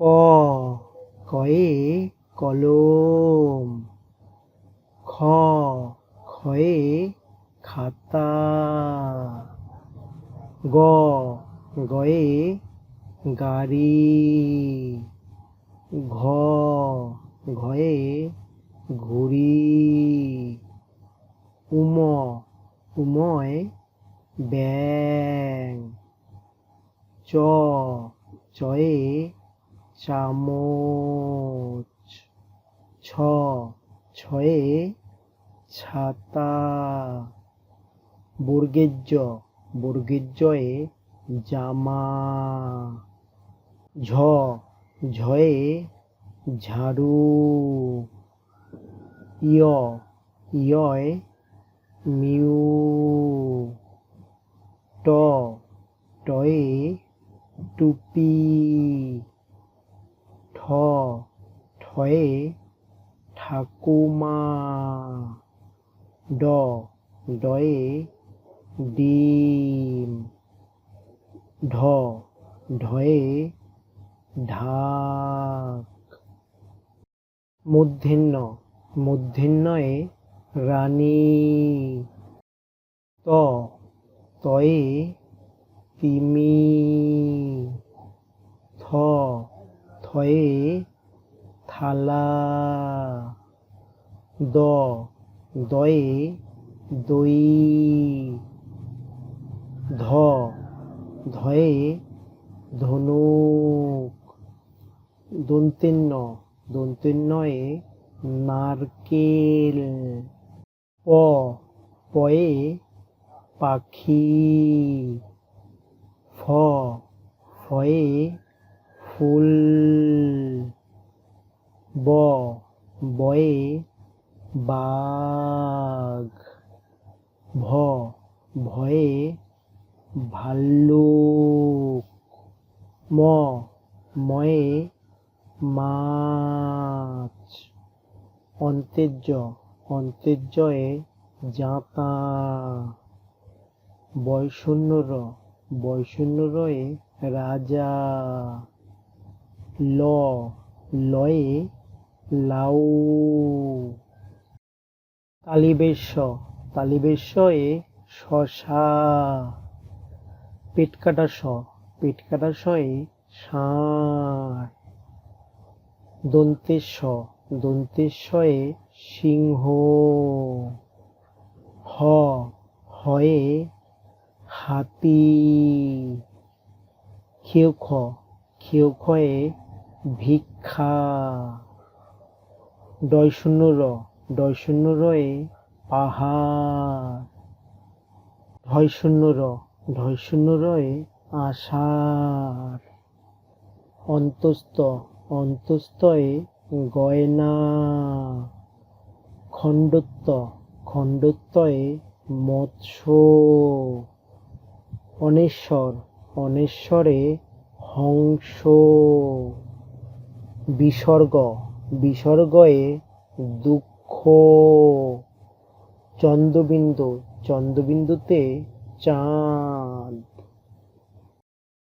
ক কয়ে কলম, খ খয়ে খাতা, গ, গয়ে গাড়ি, ঘ, ঘয়ে ঘুড়ি, উম, উময় ব্যাং, চ, চয়ে চামচ, ছ, ছয়ে ছাতা বর্গের জ জামা, ঝ, ঝয়ে ঝাড়ু ইয় মিউ, ট, টয়ে টুপি। ঠয়ে ঠাকুমা। ড ডয়ে ডিম। ঢ ঢয়ে ঢাক। মূর্ধন্য মূর্ধন্যয়ে রানী। ত, তয়ে তিমি। থ থয়ে থালা দ, দয়ে দই, ধ, ধয়ে ধনুক, দন্তেন্ন, দন্তেন্নয়ে নারকেল, প, পয়ে পাখি, ফ, ফয়ে ফুল ব, বয়ে বাঘ। ভ, ভয়ে ভাল্লুক। ম, ময়ে মাছ। অন্তেজ্য অন্তেজ্যয়ে জাঁতা বয়শূন্য র বয়শূন্য রয়ে রাজা। ল, লয়ে লাউ তালিবেশ্য তালিবেশ্বয়ে শশা। পেট কাটা স পেট কাটা শয়ে ষাঁড়। দন্তেশ্ব, দন্তেশ্বয়ে সিংহ। হ, হয়ে হাতি। খেউ খ খেউ খয়ে ভিক্ষা। ডয় শূন্য র, ডয় শূন্য রয়ে পাহাড় ঢয় শূন্য র ঢয় শূন্য রয়ে আষাঢ়। অন্তস্থ অন্তস্থয়ে গয়না। খণ্ডত্ব খণ্ডত্বয়ে মৎস্য। অনেশ্বর, অনেশ্বরে হংস। বিসর্গ। বিসর্গয়ে দুঃখ। চন্দ্রবিন্দু। চন্দ্রবিন্দুতে চাঁদ।